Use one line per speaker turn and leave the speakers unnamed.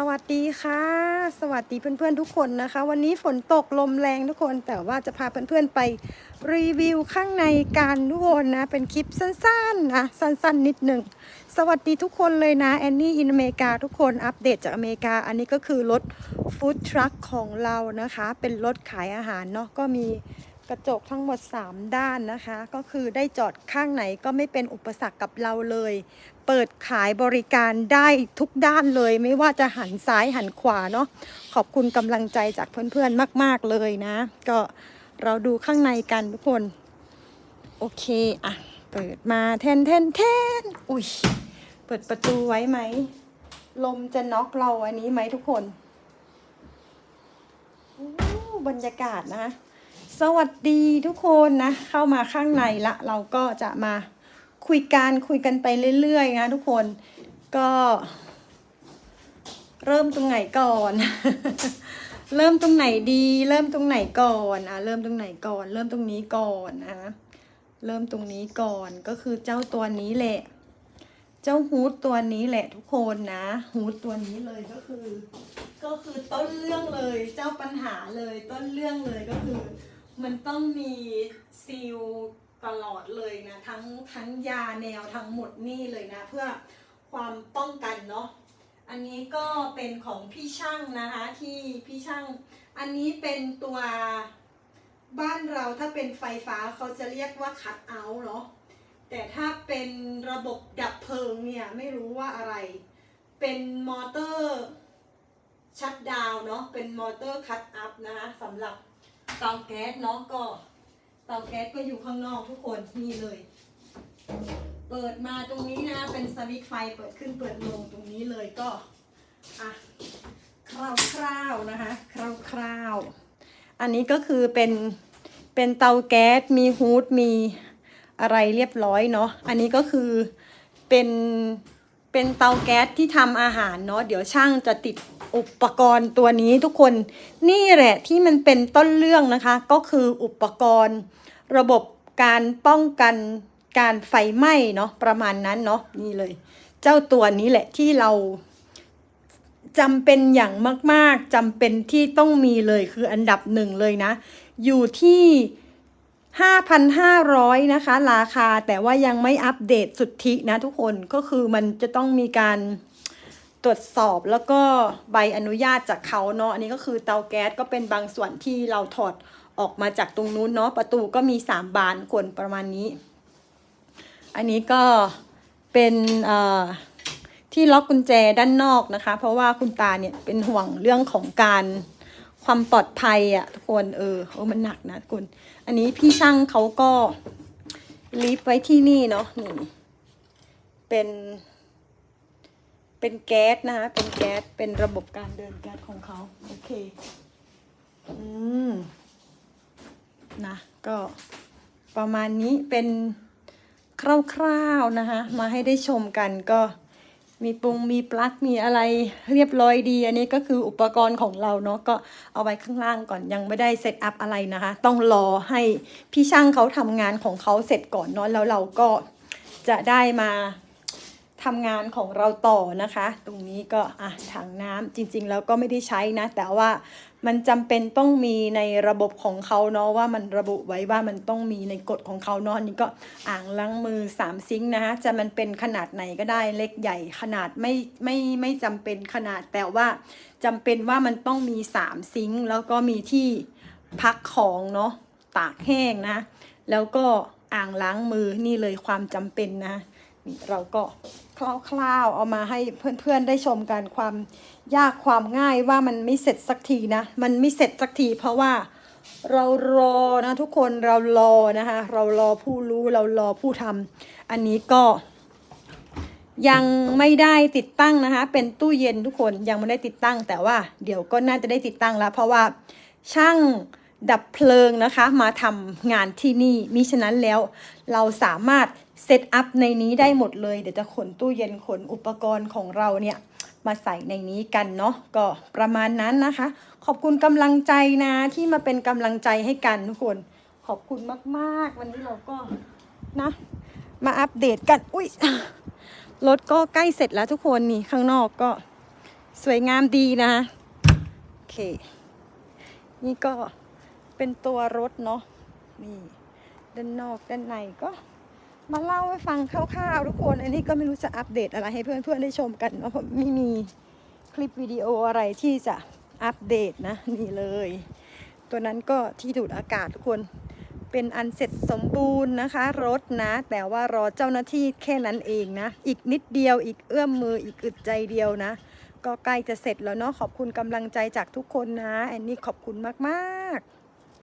สวัสดีค่ะ สวัสดีเพื่อนๆทุกคนนะคะ วันนี้ฝนตกลมแรงทุกคน แต่ว่าจะพาเพื่อนๆไปรีวิวข้างในการทุกคนนะ เป็นคลิปสั้นๆนะสั้นๆนิดหนึ่งสวัสดีทุกคนเลยนะแอนนี่อินอเมริกาทุกคนอัปเดตจากอเมริกา อันนี้ก็คือรถฟู้ดทรัคของเรานะคะ เป็นรถขายอาหารเนาะก็มี กระจกทั้งหมด 3 ด้านนะคะ ก็คือได้จอดข้างไหนก็ไม่เป็นอุปสรรคกับเราเลย เปิดขายบริการได้ทุกด้านเลย ไม่ว่าจะหันซ้ายหันขวาเนาะขอบคุณกำลังใจจากเพื่อนๆมาก ๆเลยนะ ก็เราดูข้างในกันทุกคน โอเคอะ เปิดมาแทนแทนแทนอุ้ยเปิดประตูไว้ไหม ลมจะน็อกเราอันนี้ไหมทุกคนอู้บรรยากาศนะ สวัสดีทุกคนนะ เข้ามาข้างในละ เราก็จะมาคุยกันคุยกันไปเรื่อยๆนะทุกคนก็ เริ่มตรงไหนก่อน เริ่มตรงไหนดี เริ่มตรงไหนก่อนอะเริ่มตรงไหนก่อน เริ่มตรงนี้ก่อนนะเริ่มตรงนี้ก่อนก็คือเจ้าตัวนี้แหละ เจ้าฮูดตัวนี้แหละทุกคนนะฮูดตัวนี้เลยก็คือ ก็คือต้นเรื่องเลย เจ้าปัญหาเลยต้นเรื่องเลยก็คือ มันต้องมีซีลตลอดเลยนะทั้งทั้งยาแนวทั้งหมดนี่เลยนะ เพื่อความป้องกันเนาะอันนี้ก็เป็นของพี่ช่างนะคะที่พี่ช่าง อันนี้เป็นตัวบ้านเราถ้าเป็นไฟฟ้าเขาจะเรียกว่าคัดเอาเนาะแต่ถ้าเป็นระบบดับเพลิงเนี่ยไม่รู้ว่าอะไร เป็นมอเตอร์ชัดดาวเนาะเป็นมอเตอร์คัตอัพนะคะสำหรับ เตาแก๊สเนาะก็ เตาแก๊สก็อยู่ข้างนอกทุกคนนี่เลย เปิดมาตรงนี้นะเป็นสวิตช์ไฟเปิดขึ้นเปิดลงตรงนี้เลยก็อะคร่าวๆนะคะคร่าวๆอันนี้ก็คือเป็นเป็นเตาแก๊สมีฮูดมีอะไรเรียบร้อยเนาะอันนี้ก็คือเป็น เป็นเตาแก๊สที่ทำอาหารเนาะเดี๋ยวช่างจะติดอุปกรณ์ตัวนี้ทุกคนนี่แหละที่มันเป็นต้นเรื่องนะคะ ก็คืออุปกรณ์ ระบบการป้องกันการไฟไหม้เนาะประมาณนั้นเนาะนี่เลย เจ้าตัวนี้แหละที่เราจำเป็นอย่างมาก ๆจำเป็นที่ต้องมีเลยคืออันดับหนึ่งเลยนะ อยู่ที่ 5,500 นะคะ ราคาแต่ว่ายังไม่อัปเดตสุทธินะทุกคนก็คือมันจะต้องมีการตรวจสอบแล้วก็ใบอนุญาตจากเขาเนาะอันนี้ก็คือเตาแก๊สก็เป็นบางส่วนที่เราถอดออกมาจากตรงนู้นเนาะประตูก็มี 3 บานคนประมาณนี้ อันนี้ก็เป็นที่ล็อกกุญแจด้านนอกนะคะ เพราะว่าคุณตาเนี่ยเป็นห่วงเรื่องของการ ความปลอดภัยอะทุกคนเออโอ้มันหนักนะทุกคน อันนี้พี่ช่างเขาก็ลิฟไว้ที่นี่เนาะนี่เป็น เป็นแก๊สนะคะเป็นแก๊สเป็นระบบการเดินแก๊สของเขาโอเคอืมนะก็ประมาณนี้เป็นคร่าวๆนะคะมาให้ได้ชมกันก็ มีปรุงมีปลั๊กมีอะไรเรียบร้อยดี อันนี้ก็คืออุปกรณ์ของเราเนาะก็เอาไว้ข้างล่างก่อนยังไม่ได้เซตอัพอะไรนะคะ ต้องรอให้พี่ช่างเขาทำงานของเขาเสร็จก่อนเนาะแล้วเราก็จะได้มา ทำงานของเราต่อนะคะ ตรงนี้ก็อะถังน้ำจริง ๆ แล้วก็ไม่ได้ใช้นะ แต่ว่ามันจำเป็นต้องมีในระบบของเขาเนาะว่ามันระบุไว้ว่ามันต้องมีในกฎของเขาเนาะนนี้ก็อ่างล้างมือ3ซิงค์นะคะจะมันเป็นขนาดไหนก็ได้เล็กใหญ่ขนาดไม่ไม่ไม่จำเป็นขนาดแต่ว่าจำเป็นว่ามันต้องมี3ซิงค์แล้วก็มีที่พักของเนาะตากแห้งนะ แล้วก็อ่างล้างมือนี่เลยความจำเป็นนะ นี่เราก็คร่าวๆเอามาให้เพื่อนๆได้ชมกันความยากความง่ายว่ามันไม่เสร็จสักทีนะ มันไม่เสร็จสักทีเพราะว่าเรารอนะทุกคนเรารอนะคะ เรารอผู้รู้เรารอผู้ทำอันนี้ก็ยังไม่ได้ติดตั้งนะคะ เป็นตู้เย็นทุกคนยังไม่ได้ติดตั้ง แต่ว่าเดี๋ยวก็น่าจะได้ติดตั้งแล้ว เพราะว่าช่าง ดับเพลิงนะคะ มาทำงานที่นี่มิฉะนั้นแล้ว เราสามารถเซตอัพในนี้ได้หมดเลย เดี๋ยวจะขนตู้เย็นขนอุปกรณ์ของเราเนี่ยมาใส่ในนี้กันเนาะก็ประมาณนั้นนะคะ ขอบคุณกำลังใจนะที่มาเป็นกำลังใจให้กันทุกคนขอบคุณมากๆ วันนี้เราก็นะ มาอัปเดตกันอุ้ยรถก็ใกล้เสร็จแล้วทุกคนนี่ข้างนอกก็สวยงามดีนะโอเค นี่ก็ เป็นตัวรถเนาะนี่ด้านนอกด้านในก็มาเล่าให้ฟังคร่าวๆทุกคน อันนี้ก็ไม่รู้จะอัปเดตอะไรให้เพื่อนๆได้ชมกันเนาะเพราะไม่มีคลิปวิดีโออะไรที่จะอัปเดตนะ นี่เลย ตัวนั้นก็ที่ดูดอากาศทุกคนเป็นอันเสร็จสมบูรณ์นะคะ รถนะ แต่ว่ารอเจ้าหน้าที่แค่นั้นเองนะ อีกนิดเดียวอีกเอื้อมมืออีกอึดใจเดียวนะ ก็ใกล้จะเสร็จแล้วเนาะขอบคุณกำลังใจจากทุกคนนะแอนนี่ขอบคุณมากๆ